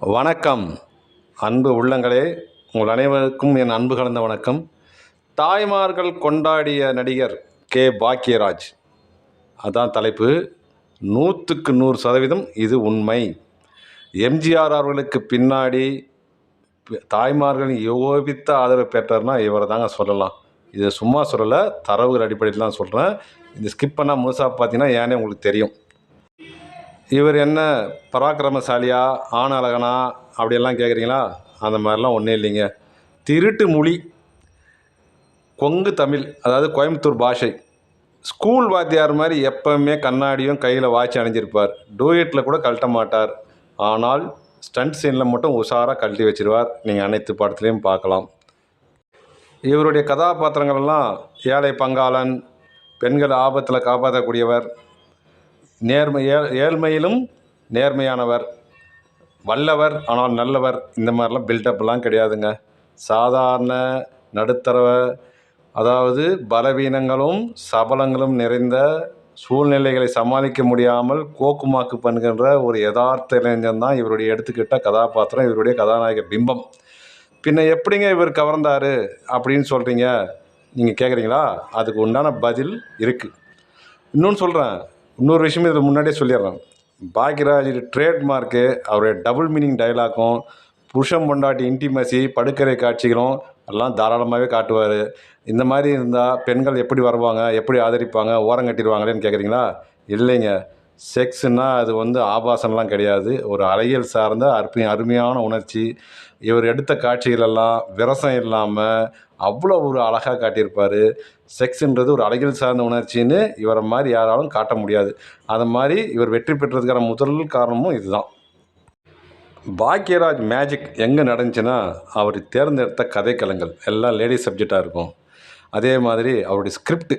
வணக்கம். அன்பு உள்ளங்களே உங்கள் அனைவருக்கும் என் அன்பு கலந்த வணக்கம். தாய்மார்கள் கொண்டாடிய நடிகர் கே. பாக்யராஜ். அதான் தலைப்பு. நூற்றுக்கு நூறு சதவீதம் இது உண்மை. எம்ஜிஆர் அவர்களுக்கு பின்னாடி தாய்மார்கள் தாய்மார்களின் யோபித்த ஆதரவு பெற்றார்னா இவரை தாங்க சொல்லலாம். இதை சும்மா சொல்லலை தரவுகள் அடிப்படையில் தான் சொல்கிறேன் இந்த ஸ்கிப் பண்ணால் முழுசாக பார்த்தீங்கன்னா ஏன்னே உங்களுக்கு தெரியும். இவர் என்ன பராக்கிரமசாலியா ஆண் அழகனா அப்படியெல்லாம் கேட்குறீங்களா அந்த மாதிரிலாம் ஒன்றும் இல்லைங்க. திருட்டு மொழி கொங்கு தமிழ் அதாவது கோயம்புத்தூர் பாஷை. ஸ்கூல் வாத்தியார் மாதிரி எப்பவுமே கண்ணாடியும் கையில் வாட்சி அணிஞ்சிருப்பார். டூயட்டில் கூட கழட்ட மாட்டார். ஆனால் ஸ்டண்ட் சீனில் மட்டும் உஷாராக கழட்டி வச்சிருவார். நீங்கள் அனைத்து படத்துலையும் பார்க்கலாம். இவருடைய கதாபாத்திரங்கள்லாம் ஏழை பங்காளன் பெண்கள் ஆபத்தில் காப்பாற்றக்கூடியவர் நேர்மை ஏ- ஏழ்மையிலும் நேர்மையானவர். வல்லவர் ஆனால் நல்லவர். இந்த மாதிரிலாம் பில்டப்லாம் கிடையாதுங்க. சாதாரண நடுத்தர அதாவது பலவீனங்களும் சபலங்களும் நிறைந்த சூழ்நிலைகளை சமாளிக்க முடியாமல் கோக்குமாக்கு பண்ணுகின்ற ஒரு யதார்த்த இளைஞன் தான் இவருடைய எடுத்துக்கிட்ட கதாபாத்திரம் இவருடைய கதாநாயக பிம்பம். பின்ன எப்படிங்க இவர் கவர்ந்தார் அப்படின்னு சொல்கிறீங்க நீங்கள் கேட்குறீங்களா அதுக்கு உண்டான பதில் இருக்குது இன்னொன்று சொல்கிறேன் இன்னொரு விஷயம் இதில் முன்னாடியே சொல்லிடுறேன். பாக்யராஜ் ட்ரேட்மார்க்கு அவருடைய டபுள் மீனிங் டைலாக்கும் புருஷன் பொண்டாட்டி இன்டிமசி படுக்கறை காட்சிகளும் எல்லாம் தாராளமாகவே காட்டுவார். இந்த மாதிரி இருந்தால் பெண்கள் எப்படி வருவாங்க எப்படி ஆதரிப்பாங்க ஓரம் கட்டிடுவாங்களேன்னு கேட்குறீங்களா? இல்லைங்க. செக்ஸ்னா அது வந்து ஆபாசம்லாம் கிடையாது. ஒரு அலையல் சார்ந்த அற்பு அருமையான உணர்ச்சி. இவர் எடுத்த காட்சிகளெல்லாம் விரசம் இல்லாமல் அவ்வளோ ஒரு அழகாக காட்டியிருப்பார். செக்ஸுன்றது ஒரு அழகில் சார்ந்த உணர்ச்சின்னு இவரை மாதிரி யாராலும் காட்ட முடியாது. அது மாதிரி இவர் வெற்றி பெற்றதுக்கான முதல் காரணமும் இதுதான். பாக்யராஜ் மேஜிக் எங்கே நடந்துச்சுன்னா அவர் தேர்ந்தெடுத்த கதைக்களங்கள். எல்லாம் லேடிஸ் சப்ஜெக்டாக இருக்கும். அதே மாதிரி அவருடைய ஸ்கிரிப்ட்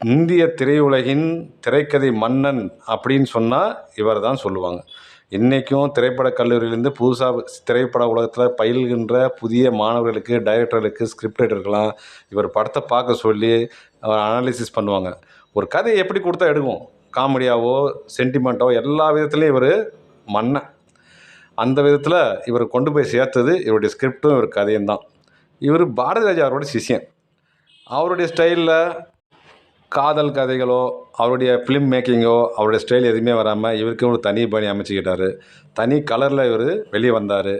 இந்திய திரையுலகின் திரைக்கதை மன்னன் அப்படின்னு சொன்னால் இவர் தான் சொல்லுவாங்க. இன்றைக்கும் திரைப்பட கல்லூரியிலேருந்து புதுசாக திரைப்பட உலகத்தில் பயில்கின்ற புதிய மாணவர்களுக்கு டைரக்டர்களுக்கு ஸ்கிரிப்ட் ரைட்டருக்கெல்லாம் இவர் படத்தை பார்க்க சொல்லி அனாலிசிஸ் பண்ணுவாங்க. ஒரு கதையை எப்படி கொடுத்தா எடுக்கும்? காமெடியாவோ சென்டிமெண்ட்டோ எல்லா விதத்துலேயும் இவர் மன்னன். அந்த விதத்தில் இவர் கொண்டு போய் சேர்த்தது இவருடைய ஸ்கிரிப்டும் இவர் கதையும் தான். இவர் பாரதிராஜா அவரோட சிஷியன். அவருடைய ஸ்டைலில் காதல் கதைகளோ அவருடைய ஃபிலிம் மேக்கிங்கோ அவருடைய ஸ்டைல் எதுவுமே வராமல் இவருக்கு ஒரு தனி பணி அமைச்சிக்கிட்டார். தனி கலரில் இவர் வெளியே வந்தார்.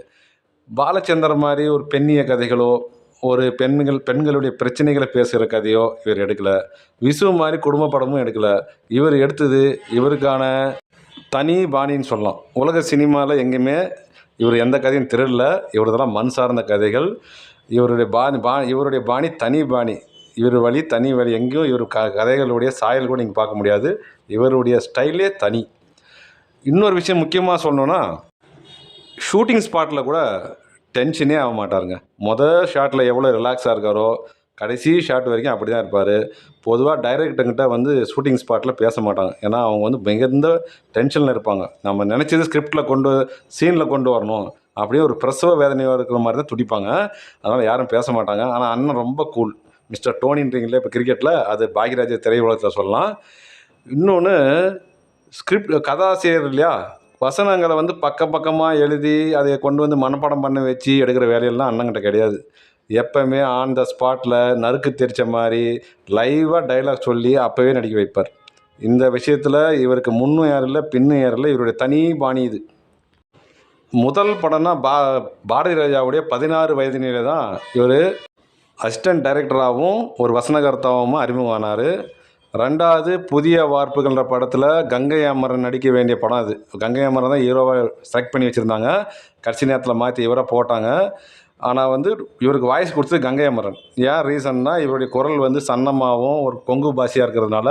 பாலச்சந்தர் மாதிரி ஒரு பெண்ணிய கதைகளோ ஒரு பெண்கள் பெண்களுடைய பிரச்சனைகளை பேசுகிற கதையோ இவர் எடுக்கலை. விசு மாதிரி குடும்ப படமும் எடுக்கலை. இவர் எடுத்தது இவருக்கான தனி பாணின்னு சொல்லலாம். உலக சினிமாவில் எங்கேயுமே இவர் எந்த கதையும் திருடல இவரதெல்லாம் மண் சார்ந்த கதைகள். இவருடைய பாணி பா இவருடைய பாணி தனி பாணி. இவர் வழி தனி வழி எங்கேயும் இவர் க கதைகளுடைய சாயல் கூட நீங்கள் பார்க்க முடியாது. இவருடைய ஸ்டைலே தனி. இன்னொரு விஷயம் முக்கியமாக சொல்லணுன்னா ஷூட்டிங் ஸ்பாட்டில் கூட டென்ஷனே ஆக மாட்டாருங்க. மொதல் ஷாட்டில் எவ்வளோ ரிலாக்ஸாக இருக்காரோ கடைசி ஷாட் வரைக்கும் அப்படி தான் இருப்பார் பொதுவாக டைரக்டர்கிட்ட வந்து ஷூட்டிங் ஸ்பாட்டில் பேச மாட்டாங்க. ஏன்னா அவங்க வந்து மிகுந்த டென்ஷனில் இருப்பாங்க. நம்ம நினச்சது ஸ்கிரிப்டில் கொண்டு சீனில் கொண்டு வரணும். அப்படியே ஒரு பிரசவ வேதனையாக இருக்கிற மாதிரி தான் துடிப்பாங்க. அதனால் யாரும் பேச மாட்டாங்க. ஆனால் அண்ணன் ரொம்ப கூல். மிஸ்டர் டோனின்றீங்களே இப்போ கிரிக்கெட்டில் அது பாக்யராஜ திரையுலகத்தில் சொல்லலாம். இன்னொன்று ஸ்கிரிப்ட் கதாசிரியர் இல்லையா? வசனங்களை வந்து பக்க பக்கமாக எழுதி அதை கொண்டு வந்து மனப்பாடம் பண்ண வச்சு எடுக்கிற வேலையெல்லாம் அண்ணங்கிட்ட கிடையாது. எப்போவுமே ஆன் த ஸ்பாட்டில் நறுக்கு தெரித்த மாதிரி லைவாக டைலாக் சொல்லி அப்போவே நடிக்க வைப்பார். இந்த விஷயத்தில் இவருக்கு முன்னும் ஏறல இல்லை பின்னும் ஏறல இல்லை இவருடைய தனி பாணி இது. முதல் படம்னா பா பாரதி ராஜாவுடைய பதினாறு வயதினிலே தான் இவர் அசிஸ்டன்ட் டைரக்டராகவும் ஒரு வசனகர்த்தாவும் அறிமுகமானார். ரெண்டாவது புதிய வார்ப்புகள்ன்ற படத்தில் கங்கை அமரன் நடிக்க வேண்டிய படம் அது. கங்கை அமரன் தான் ஹீரோவை செலக்ட் பண்ணி வச்சுருந்தாங்க. கடைசி நேரத்தில் மாற்றி இவரை போட்டாங்க. ஆனால் வந்து இவருக்கு வாய்ஸ் கொடுத்தது கங்கை அமரன். ஏன் ரீசன்னா இவருடைய குரல் வந்து சன்னமாகவும் ஒரு கொங்கு பாஷையாக இருக்கிறதுனால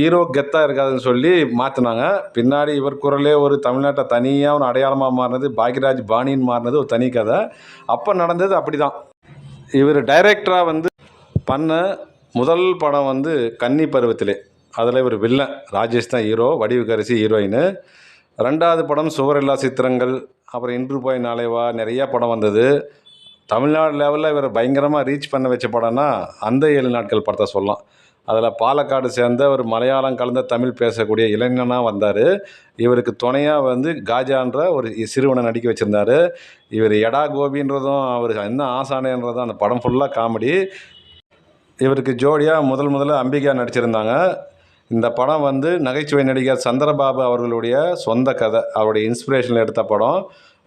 ஹீரோ கெத்தாக இருக்காதுன்னு சொல்லி மாற்றினாங்க பின்னாடி இவர் குரலே ஒரு தமிழ்நாட்டை தனியாக ஒரு அடையாளமாக மாறினது பாக்யராஜ் பாணின்னு மாறினது ஒரு தனி கதை. அப்போ நடந்தது அப்படி தான் இவர் டைரக்டராக வந்து பண்ண முதல் படம் வந்து கன்னி பருவத்திலே. அதில் இவர் வில்லன் ராஜேஷ் தான் ஹீரோ வடிவுக்கரசி ஹீரோயின் ரெண்டாவது படம் சுவரில்லா சித்திரங்கள் அப்புறம் இன்று போய் நாளைவா நிறையா படம் வந்தது. தமிழ்நாடு லெவலில் இவர் பயங்கரமாக ரீச் பண்ண வச்ச படம்னா அந்த ஏழு நாட்கள் படத்தை சொல்லலாம். அதில் பாலக்காடு சேர்ந்த ஒரு மலையாளம் கலந்த தமிழ் பேசக்கூடிய இளைஞனாக வந்தார். இவருக்கு துணையாக வந்து காஜான்ற ஒரு சிறுவனை நடிக்க வச்சுருந்தாரு. இவர் எடா கோபின்றதும் அவர் என்ன ஆசானேன்றதும் அந்த படம் ஃபுல்லாக காமெடி. இவருக்கு ஜோடியாக முதல் முதல்ல அம்பிகா நடிச்சிருந்தாங்க. இந்த படம் வந்து நகைச்சுவை நடிகர் சந்திரபாபு அவர்களுடைய சொந்த கதை. அவருடைய இன்ஸ்பிரேஷனில் எடுத்த படம்.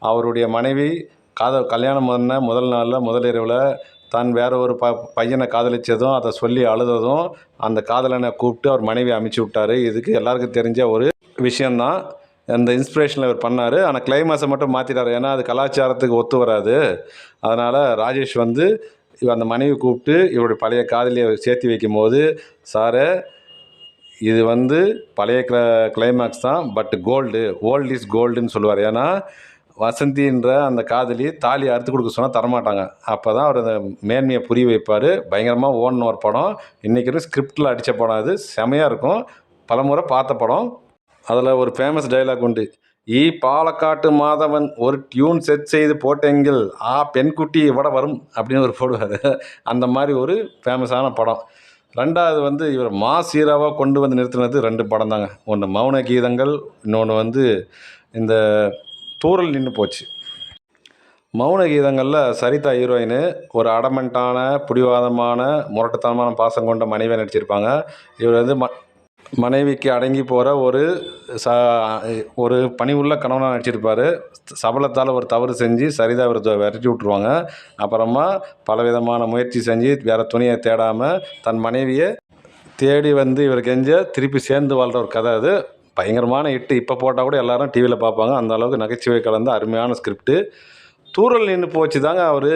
அவருடைய மனைவி காதல் கல்யாணம் பண்ண முதல் நாளில் முதல் இரவில் தான் வேற ஒரு ப பையனை காதலித்ததும் அதை சொல்லி அழுததும் அந்த காதலனை கூப்பிட்டு அவர் மனைவி அமுச்சு விட்டாரு. இதுக்கு எல்லாருக்கும் தெரிஞ்ச ஒரு விஷயந்தான் அந்த இன்ஸ்பிரேஷனில் இவர் பண்ணார். ஆனால் கிளைமாஸை மட்டும் மாற்றிட்டார் ஏன்னா அது கலாச்சாரத்துக்கு ஒத்து வராது. அதனால் ராஜேஷ் வந்து இவர் அந்த மனைவி கூப்பிட்டு இவருடைய பழைய காதலியை சேர்த்து வைக்கும் போது சாரை இது வந்து பழைய கிள கிளைமேக்ஸ் தான் பட் கோல்டு ஓல்ட் இஸ் கோல்டுன்னு சொல்லுவார். ஏன்னா வசந்தின்ற அந்த காதலி தாலி அறுத்து கொடுக்க சொன்னால் தரமாட்டாங்க. அப்போ தான் அவர் அந்த மேன்மையை புரிய வைப்பார். பயங்கரமாக ஓடணும் ஒரு படம். இன்றைக்கி ஸ்கிரிப்டில் அடித்த படம் அது. செமையாக இருக்கும். பலமுறை பார்த்த படம். அதில் ஒரு ஃபேமஸ் டைலாக் உண்டு. ஈ பாலக்காட்டு மாதவன் ஒரு டியூன் செட் செய்து போட்டெங்கில் ஆ பெண்குட்டி இவட வரும் அப்படின்னு ஒரு போடுவார். அந்த மாதிரி ஒரு ஃபேமஸான படம். ரெண்டாவது வந்து இவர் மாஸ் சீராவாக கொண்டு வந்து நிறுத்தினது ரெண்டு படம் தாங்க ஒன்று மௌன கீதங்கள் இன்னொன்று வந்து இந்த தூரல் நின்று போச்சு. மௌன கீதங்களில் சரிதா ஹீரோயின் ஒரு அடமெண்ட்டான பிடிவாதமான முரட்டுத்தனமான பாசம் கொண்ட மனைவியை நடிச்சிருப்பாங்க. இவர் வந்து ம மனைவிக்கு அடங்கி போகிற ஒரு ச ஒரு பணிவுள்ள கணவனாக நடிச்சிருப்பார். சபலத்தால் ஒரு தவறு செஞ்சு சரிதா இவர் விரட்டி விட்ருவாங்க அப்புறமா பலவிதமான முயற்சி செஞ்சு வேறு துணியை தேடாமல் தன் மனைவியை தேடி வந்து இவர் கெஞ்ச திருப்பி சேர்ந்து வாழ்கிற ஒரு கதை அது. பயங்கரமான ஹிட்டு இப்போ போட்டால் கூட எல்லாரும் டிவியில் பார்ப்பாங்க. அந்த அளவுக்கு நகைச்சுவை கலந்த அருமையான ஸ்கிரிப்டு தூரல் நின்று போச்சு தாங்க அவர்.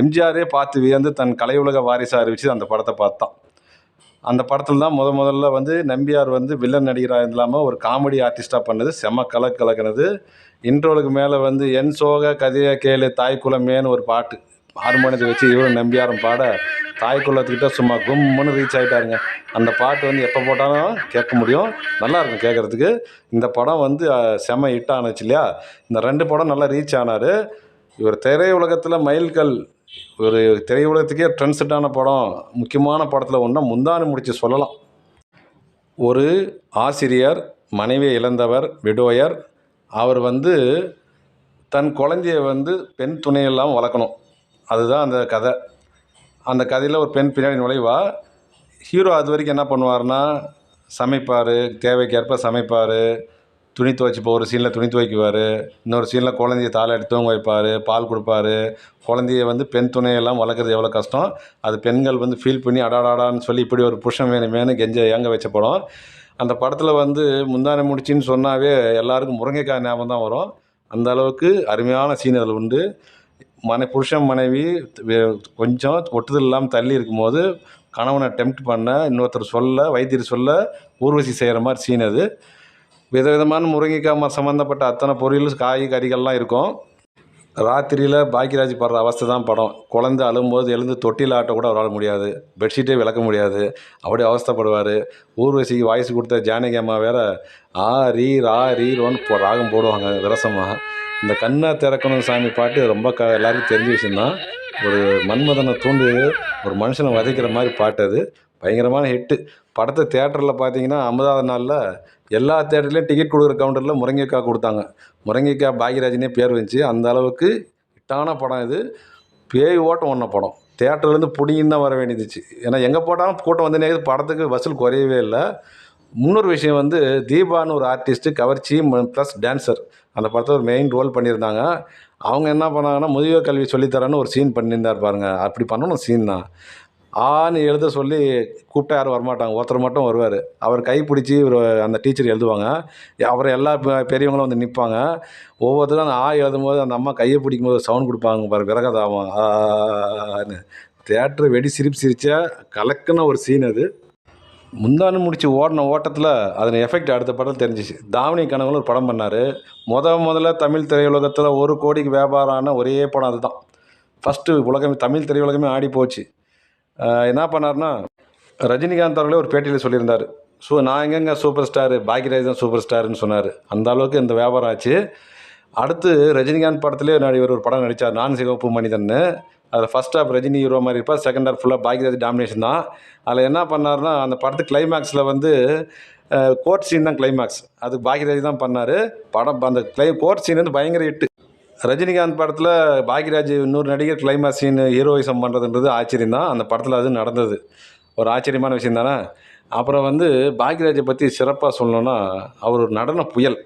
எம்ஜிஆரே பார்த்து வியந்து தன் கலையுலக வாரிசு அறிவிச்சு அந்த படத்தை பார்த்தான். அந்த படத்தில் தான் முத முதல்ல வந்து நம்பியார் வந்து வில்லன் நடிகராக இல்லாமல் ஒரு காமெடி ஆர்டிஸ்டாக பண்ணது. செம கலக்கு கலக்கினது. இன்ட்ரோலுக்கு மேலே வந்து என் சோக கதையை கேளு தாய் குலமேன்னு ஒரு பாட்டு. ஹார்மோனியத்தை வச்சு இவரும் நம்பியாரும் பாட தாய் குலத்துக்கிட்ட சும்மா கும்முன்னு ரீச் ஆகிட்டாருங்க அந்த பாட்டு வந்து எப்போ போட்டாலும் கேட்க முடியும். நல்லா இருக்கும் கேட்குறதுக்கு. இந்த படம் வந்து செம ஹிட் ஆனுச்சு இல்லையா? இந்த ரெண்டு படம் நல்லா ரீச் ஆனார். இவர் திரையுலகத்தில் மைல்கல். ஒரு திரையுலகத்துக்கே ட்ரெண்ட்ஸட்டான படம். முக்கியமான படத்தில் ஒன்றா முந்தானி முடிச்சு சொல்லலாம். ஒரு ஆசிரியர் மனைவியை இழந்தவர் விடோயர் அவர் வந்து தன் குழந்தைய வந்து பெண் துணை இல்லாமல் வளர்க்கணும். அதுதான் அந்த கதை. அந்த கதையில் ஒரு பெண் பின்னாடி நுழைவா. ஹீரோ அது வரைக்கும் என்ன பண்ணுவார்னா சமைப்பார் தேவைக்கேற்ப சமைப்பார் துணி துவைச்சி ஒரு சீனில் துணி துவைக்குவார் இன்னொரு சீனில் குழந்தைய தாளாட்டி தூங்க வைப்பார் பால் கொடுப்பாரு. குழந்தைய வந்து பெண் துணையெல்லாம் வளர்க்குறது எவ்வளோ கஷ்டம்? அது பெண்கள் வந்து ஃபீல் பண்ணி அடாடாடான்னு சொல்லி இப்படி ஒரு புருஷன் வேணுமேனு கெஞ்ச ஏங்க வச்ச படம். அந்த படத்தில் வந்து முந்தானை முடிச்சின்னு சொன்னாவே எல்லாருக்கும் முருங்கைக்காய் ஞாபகம் தான் வரும். அந்த அளவுக்கு அருமையான சீன் அதில் உண்டு. மனை புருஷன் மனைவி கொஞ்சம் ஒட்டுதல் இல்லாமல் தள்ளி இருக்கும்போது கணவனை அட்டெம்ட் பண்ண இன்னொருத்தர் சொல்ல வைத்தியர் சொல்ல ஊர்வசி செய்கிற மாதிரி சீன் அது. விதவிதமான முருங்கைக்காய் ம- சம்மந்தப்பட்ட அத்தனை பொரியல் காய் கறிகள்லாம் இருக்கும். ராத்திரியில் பாக்கியராஜ் படுற அவஸ்தை தான் படம். குழந்தை அழும்போது எழுந்து தொட்டியில் ஆட்ட கூட அவரால் முடியாது. பெட்ஷீட்டே விளக்க முடியாது. அப்படியே அவஸ்தைப்படுவார். ஊர்வசிக்கு வாய்ஸ் கொடுத்த ஜானகி அம்மா வேற ஆ ரீ ரா ரீ ரோன்னு ராகம் போடுவாங்க விரசமாக இந்த கண்ணை திறக்கணும் சாமி பாட்டு ரொம்ப க எல்லாருக்கும் தெரிஞ்ச விஷயந்தான் ஒரு மன்மதனை தூண்டு ஒரு மனுஷனை வதைக்கிற மாதிரி பாட்டு அது. பயங்கரமான ஹிட்டு படத்தை தேட்டரில் பார்த்தீங்கன்னா ஐம்பதாவது நாளில் எல்லா தேட்டர்லேயும் டிக்கெட் கொடுக்குற கவுண்டரில் முருங்கைக்காய் கொடுத்தாங்க. முருங்கைக்காய் பாக்யராஜனே பேர் வந்துச்சு. அந்த அளவுக்கு ஹிட்டான படம் இது. பேய் ஓட்டம் ஒன்ற படம். தேட்டர்லேருந்து பிடிங்கின்னு தான் வர வேண்டியதுச்சு ஏன்னா எங்கே போட்டாலும் கூட்டம் வந்து படத்துக்கு வசூல் குறையவே இல்லை. முன்னொரு விஷயம் வந்து தீபான்னு ஒரு ஆர்டிஸ்ட்டு கவர்ச்சி ப்ளஸ் டான்சர் அந்த படத்தில் ஒரு மெயின் ரோல் பண்ணியிருந்தாங்க அவங்க என்ன பண்ணாங்கன்னா முதியோர் கல்வி சொல்லித்தரேன்னு ஒரு சீன் பண்ணியிருந்தார் பாருங்க அப்படி பண்ணணும் சீன் தான் ஆன்னு எழுத சொல்லி கூப்பிட்டா யாரும் வரமாட்டாங்க ஒருத்தர் மட்டும் வருவார் அவர் கை பிடிச்சி இவர் அந்த டீச்சர் எழுதுவாங்க அவர் எல்லா பெ- பெரியவங்களும் வந்து நிற்பாங்க ஒவ்வொருத்தரும் அந்த ஆ எழுதும்போது அந்த அம்மா கையை பிடிக்கும் போது சவுண்ட் கொடுப்பாங்க பாரு விறகதாவும் தேட்டர் வெடி சிரிப்பு சிரித்தா கலக்குன ஒரு சீன் அது முந்தானு முடித்து ஓடின ஓட்டத்தில் அதன் எஃபெக்ட் அடுத்த படம் தெரிஞ்சிச்சு. தாவணி கனவுல ஒரு படம் பண்ணார். முத முதல்ல தமிழ் திரையுலகத்தில் ஒரு கோடிக்கு வியாபாரம் ஆன ஒரே படம் அதுதான். ஃபஸ்ட்டு உலகமே தமிழ் திரையுலகமே ஆடி போச்சு. என்ன பண்ணார்னா ரஜினிகாந்த் அவர்களே ஒரு பேட்டியில் சொல்லியிருந்தார். ஸோ நான் எங்கெங்க சூப்பர் ஸ்டாரு பாக்யராஜ் தான் சூப்பர் ஸ்டாருன்னு சொன்னார். அந்த அளவுக்கு இந்த வியாபாரம் ஆச்சு. அடுத்து ரஜினிகாந்த் படத்துலேயே நடிகர் ஒரு படம் நடித்தார் நான் சிவப்பு மனிதன்னு. அதில் ஃபஸ்ட் ஹாஃப் ரஜினி ஹீரோ மாதிரி இருப்பார் செகண்ட் ஹாஃப் ஃபுல்லாக பாக்யராஜ் டாமினேஷன் தான். அதில் என்ன பண்ணாருன்னா அந்த படத்து கிளைமேக்ஸில் வந்து கோர்ட் சீன் தான் கிளைமேக்ஸ் அது பாக்யராஜ் தான் பண்ணார். படம் அந்த கிளை கோர்ட் சீன் வந்து பயங்கர ஹிட்டு ரஜினிகாந்த் படத்தில் பாக்யராஜ் இன்னொரு நடிகர் கிளைமேக்ஸ் சீன் ஹீரோயிசம் பண்ணுறதுன்றது ஆச்சரியம் தான். அந்த படத்தில் அது நடந்தது. ஒரு ஆச்சரியமான விஷயம் தானே? அப்புறம் வந்து பாக்யராஜை பற்றி சிறப்பாக சொல்லணும்னா அவர் ஒரு நடன புயல்.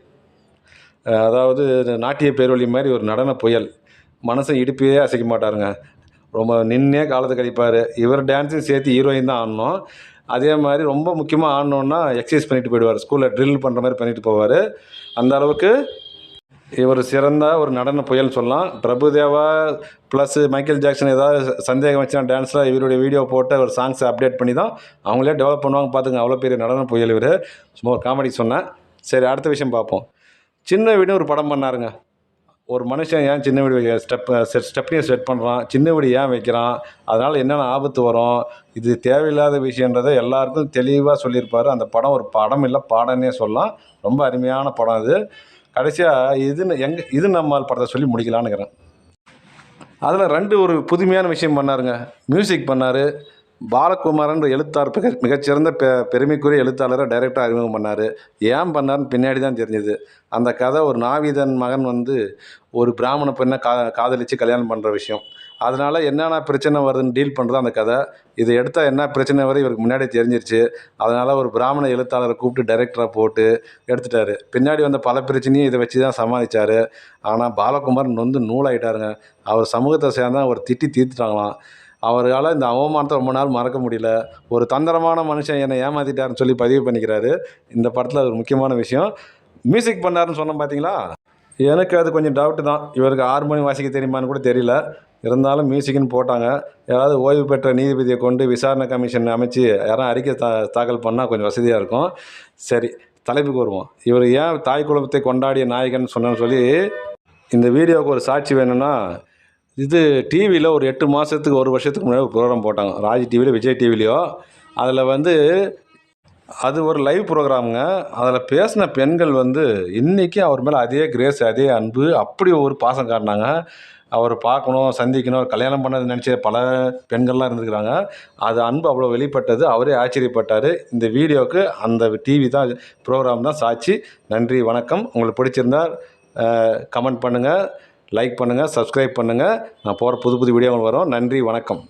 அதாவது நாட்டிய பேரொழி மாதிரி ஒரு நடன புயல். மனசை இடுப்பையே அசைக்க மாட்டாருங்க. ரொம்ப நின்னே காலத்தை கழிப்பார். இவர் டான்ஸையும் சேர்த்து ஹீரோயின் தான் ஆடணும். அதே மாதிரி ரொம்ப முக்கியமாக ஆடணுன்னா எக்ஸசைஸ் பண்ணிட்டு போயிடுவார். ஸ்கூலில் ட்ரில் பண்ணுற மாதிரி பண்ணிட்டு போவார். அந்த அளவுக்கு இவர் சிறந்த ஒரு நடன புயல்னு சொல்லலாம். பிரபுதேவா ப்ளஸ் மைக்கேல் ஜாக்சன் ஏதாவது சந்தேகம் வச்சுனா டான்ஸில் இவருடைய வீடியோ போட்டு ஒரு சாங்ஸை அப்டேட் பண்ணி தான் அவங்களே டெவலப் பண்ணுவாங்க. பார்த்துங்க அவ்வளோ பெரிய நடன புயல் இவர். சும்மா ஒரு காமெடி சொன்னேன். சரி அடுத்த விஷயம் பார்ப்போம். சின்ன வீடு ஒரு படம் பண்ணாருங்க. ஒரு மனுஷன் ஏன் சின்ன வீடு ஸ்டெப் செட் ஸ்டெப்னியை செட் பண்ணுறான் சின்ன வீடு ஏன் வைக்கிறான் அதனால் என்னென்ன ஆபத்து வரும் இது தேவையில்லாத விஷயன்றதை எல்லாருக்கும் தெளிவாக சொல்லியிருப்பார். அந்த படம் ஒரு படம் இல்லை பாடம்னே சொல்லலாம். ரொம்ப அருமையான படம் அது கடைசியாக இது எங் இது நம்மால் படத்தை சொல்லி முடிக்கலான்னுக்கிறேன் அதில் ரெண்டு ஒரு புதுமையான விஷயம் பண்ணாருங்க. மியூசிக் பண்ணார். பாலகுமாரன் எழுத்தார் மிக மிகச்சிறந்த பெ பெருமைக்குரிய எழுத்தாளரை டைரெக்டாக அறிமுகம் பண்ணார். ஏன் பண்ணாருன்னு பின்னாடி தான் தெரிஞ்சது. அந்த கதை ஒரு நாவிதன் மகன் வந்து ஒரு பிராமண பெண்ணை கா காதலித்து கல்யாணம் பண்ணுற விஷயம். அதனால் என்னென்ன பிரச்சனை வருதுன்னு டீல் பண்ணுறது அந்த கதை. இதை எடுத்தால் என்ன பிரச்சனை வரும் இவருக்கு முன்னாடி தெரிஞ்சிருச்சு. அதனால் ஒரு பிராமண எழுத்தாளரை கூப்பிட்டு டைரக்டராக போட்டு எடுத்துட்டாரு. பின்னாடி வந்த பல பிரச்சனையும் இதை வச்சு தான் சமாளித்தார் ஆனால் பாலகுமார் வந்து நூலாயிட்டாருங்க. அவர் சமூகத்தை சேர்ந்தால் அவர் திட்டி தீர்த்துட்டாங்களாம். அவரால் இந்த அவமானத்தை ரொம்ப நாள் மறக்க முடியல. ஒரு தந்திரமான மனுஷன் என்னை ஏமாற்றிட்டாருன்னு சொல்லி பதிவு பண்ணிக்கிறாரு. இந்த படத்தில் அது ஒரு முக்கியமான விஷயம். மியூசிக் பண்ணாருன்னு சொன்னோம் பார்த்தீங்களா எனக்கு அது கொஞ்சம் டவுட்டு தான். இவருக்கு ஹார்மோனி வாசிக்க தெரியுமான்னு கூட தெரியல. இருந்தாலும் மியூசிக்னு போட்டாங்க. யாராவது ஓய்வு பெற்ற நீதிபதியை கொண்டு விசாரணை கமிஷன் அமைச்சு யாரும் அறிக்கை தா தாக்கல் பண்ணால் கொஞ்சம் வசதியாக இருக்கும். சரி தலைப்புக்கு வருவோம். இவர் ஏன் தாய் குலத்தை கொண்டாடிய நாயகன் சொன்னேன்னு சொல்லி இந்த வீடியோவுக்கு ஒரு சாட்சி வேணும்னா இது டிவியில் ஒரு எட்டு மாதத்துக்கு ஒரு வருஷத்துக்கு முன்னாடி ஒரு ப்ரோக்ராம் போட்டாங்க. ராஜ் டிவியில் விஜய் டிவிலையோ அதில் வந்து அது ஒரு லைவ் ப்ரோக்ராமுங்க அதில் பேசின பெண்கள் வந்து இன்றைக்கி அவர் மேலே அதே கிரேஸ் அதே அன்பு அப்படி ஒரு பாசம் காட்டினாங்க. அவர் பார்க்கணும் சந்திக்கணும் கல்யாணம் பண்ணது நினச்ச பல பெண்கள்லாம் இருந்துக்கிறாங்க அது அன்பு அவ்வளோ வெளிப்பட்டது. அவரே ஆச்சரியப்பட்டார். இந்த வீடியோவுக்கு அந்த டிவி தான் ப்ரோக்ராம் தான் சாட்சி. நன்றி வணக்கம். உங்களுக்கு பிடிச்சிருந்தா கமெண்ட் பண்ணுங்கள் லைக் பண்ணுங்கள் சப்ஸ்கிரைப் பண்ணுங்கள் நான் போகிற புது புது வீடியோ வரும். நன்றி வணக்கம்.